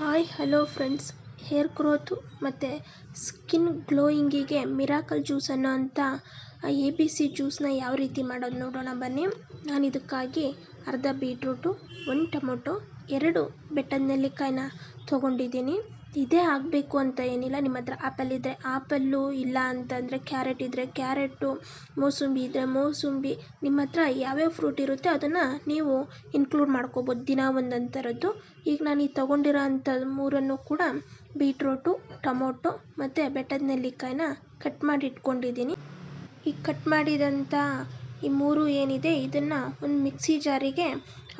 Hi, hello friends. Hair growth ಮತ್ತು skin ಗ್ಲೋಯಿಂಗಿಗೆ miracle juice ಅಂತ ಎ ಬಿ ಸಿ ಜ್ಯೂಸನ್ನ ಯಾವ ರೀತಿ ಮಾಡೋದು ನೋಡೋಣ ಬನ್ನಿ. ನಾನು ಇದಕ್ಕಾಗಿ ಅರ್ಧ ಬೀಟ್ರೂಟು, ಒಂದು ಟೊಮೊಟೊ, ಎರಡು ಬೆಟ್ಟದ ನೆಲ್ಲಿಕಾಯಿನ ತೊಗೊಂಡಿದ್ದೀನಿ. ಇದೇ ಆಗಬೇಕು ಅಂತ ಏನಿಲ್ಲ. ನಿಮ್ಮ ಹತ್ರ ಆ್ಯಪಲ್ ಇದ್ದರೆ ಆ್ಯಪಲ್ಲು ಇಲ್ಲ ಅಂತಂದರೆ ಕ್ಯಾರೆಟ್ ಇದ್ದರೆ ಕ್ಯಾರೆಟು ಮೂಸಂಬಿ ಇದ್ದರೆ ಮೂಸಂಬಿ, ನಿಮ್ಮ ಹತ್ರ ಯಾವ್ಯಾವ ಫ್ರೂಟ್ ಇರುತ್ತೆ ಅದನ್ನು ನೀವು ಇನ್ಕ್ಲೂಡ್ ಮಾಡ್ಕೋಬೋದು ದಿನ ಒಂದೊಂದು ಥರದ್ದು ಈಗ ನಾನು ಈ ತೊಗೊಂಡಿರೋ ಅಂಥ ಮೂರನ್ನು ಕೂಡ ಬೀಟ್ರೋಟು, ಟೊಮೊಟೊ ಮತ್ತು ಬೆಟ್ಟದ ನೆಲ್ಲಿಕಾಯಿನ ಕಟ್ ಮಾಡಿ ಇಟ್ಕೊಂಡಿದ್ದೀನಿ. ಈ ಕಟ್ ಮಾಡಿದಂಥ ಈ ಮೂರು ಏನಿದೆ, ಇದನ್ನು ಒಂದು ಮಿಕ್ಸಿ ಜಾರಿಗೆ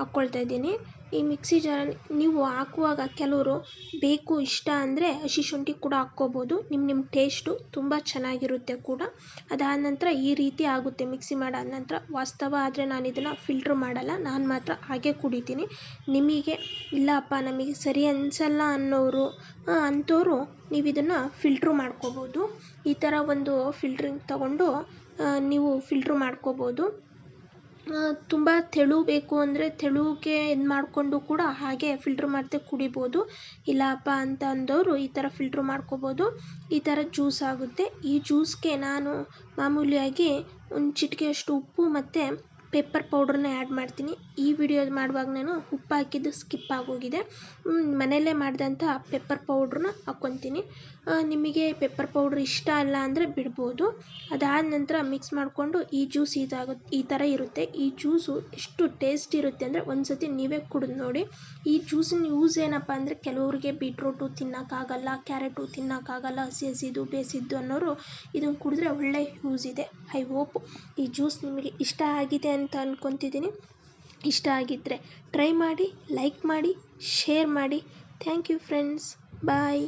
ಹಾಕ್ಕೊಳ್ತಾ ಇದ್ದೀನಿ. ಈ ಮಿಕ್ಸಿ ಜಾರಲ್ಲಿ ನೀವು ಹಾಕುವಾಗ ಕೆಲವರು ಬೇಕು, ಇಷ್ಟ ಅಂದರೆ ಹಸಿ ಶುಂಠಿ ಕೂಡ ಹಾಕ್ಕೋಬೋದು. ನಿಮ್ಮ ನಿಮ್ಮ ಟೇಸ್ಟು ತುಂಬ ಚೆನ್ನಾಗಿರುತ್ತೆ ಕೂಡ. ಅದಾದ ನಂತರ ಈ ರೀತಿ ಆಗುತ್ತೆ. ಮಿಕ್ಸಿ ಮಾಡಾದ ನಂತರ ವಾಸ್ತವ ಆದರೆ ನಾನು ಇದನ್ನು ಫಿಲ್ಟ್ರ್ ಮಾಡಲ್ಲ. ನಾನು ಮಾತ್ರ ಹಾಗೆ ಕುಡಿತೀನಿ. ನಿಮಗೆ ಇಲ್ಲಪ್ಪ ನಮಗೆ ಸರಿ ಅನಿಸಲ್ಲ ಅನ್ನೋರು ಅಂಥವ್ರು ನೀವು ಇದನ್ನು ಫಿಲ್ಟ್ರು ಮಾಡ್ಕೋಬೋದು. ಈ ಥರ ಒಂದು ಫಿಲ್ಟ್ರಿಂಗ್ ತಗೊಂಡು ನೀವು ಫಿಲ್ಟ್ರು ಮಾಡ್ಕೋಬೋದು. ತುಂಬ ತೆಳು ಬೇಕು ಅಂದರೆ ತೆಳುಗೆ ಇದು ಮಾಡಿಕೊಂಡು ಕೂಡ ಹಾಗೆ ಫಿಲ್ಟ್ರ್ ಮಾಡದೆ ಕುಡಿಬೋದು. ಇಲ್ಲಪ್ಪ ಅಂತ ಅಂದವರು ಈ ಥರ ಫಿಲ್ಟ್ರ್ ಮಾಡ್ಕೋಬೋದು. ಈ ಥರ ಜ್ಯೂಸ್ ಆಗುತ್ತೆ. ಈ ಜ್ಯೂಸ್ಗೆ ನಾನು ಮಾಮೂಲಿಯಾಗಿ ಒಂದು ಚಿಟಿಕೆಯಷ್ಟು ಉಪ್ಪು ಮತ್ತು ಪೆಪ್ಪರ್ ಪೌಡ್ರನ್ನ ಆ್ಯಡ್ ಮಾಡ್ತೀನಿ. ಈ ವಿಡಿಯೋ ಮಾಡುವಾಗ ನಾನು ಉಪ್ಪು ಹಾಕಿದ್ದು ಸ್ಕಿಪ್ ಆಗೋಗಿದೆ. ಮನೆಯಲ್ಲೇ ಮಾಡಿದಂಥ ಪೆಪ್ಪರ್ ಪೌಡ್ರನ್ನ ಹಾಕ್ಕೊತೀನಿ. ನಿಮಗೆ ಪೆಪ್ಪರ್ ಪೌಡ್ರ್ ಇಷ್ಟ ಅಲ್ಲ ಅಂದರೆ ಬಿಡ್ಬೋದು. ಅದಾದ ನಂತರ ಮಿಕ್ಸ್ ಮಾಡಿಕೊಂಡು ಈ ಜ್ಯೂಸ್ ಇದಾಗುತ್ತೆ ಈ ಥರ ಇರುತ್ತೆ. ಈ ಜ್ಯೂಸು ಎಷ್ಟು ಟೇಸ್ಟ್ ಇರುತ್ತೆ ಅಂದರೆ ಒಂದು ಸತಿ ನೀವೇ ಕುಡಿದು ನೋಡಿ. ಈ ಜ್ಯೂಸಿನ ಯೂಸ್ ಏನಪ್ಪ ಅಂದರೆ ಕೆಲವ್ರಿಗೆ ಬೀಟ್ರೂಟು ತಿನ್ನೋಕ್ಕಾಗಲ್ಲ, ಕ್ಯಾರೆಟು ತಿನ್ನೋಕ್ಕಾಗಲ್ಲ, ಹಸಿ ಹಸಿದು ಬೇಯಿಸಿದ್ದು ಅನ್ನೋರು ಇದನ್ನು ಕುಡಿದ್ರೆ ಒಳ್ಳೆ ಯೂಸ್ ಇದೆ. ಐ ಹೋಪ್ ಈ ಜ್ಯೂಸ್ ನಿಮಗೆ ಇಷ್ಟ ಆಗಿದೆ ಅಂತ ಅಂದ್ಕೊತಿದ್ದೀನಿ ಇಷ್ಟ ಆಗಿದ್ದರೆ ಟ್ರೈ ಮಾಡಿ ಲೈಕ್ ಮಾಡಿ ಶೇರ್ ಮಾಡಿ. Thank you friends bye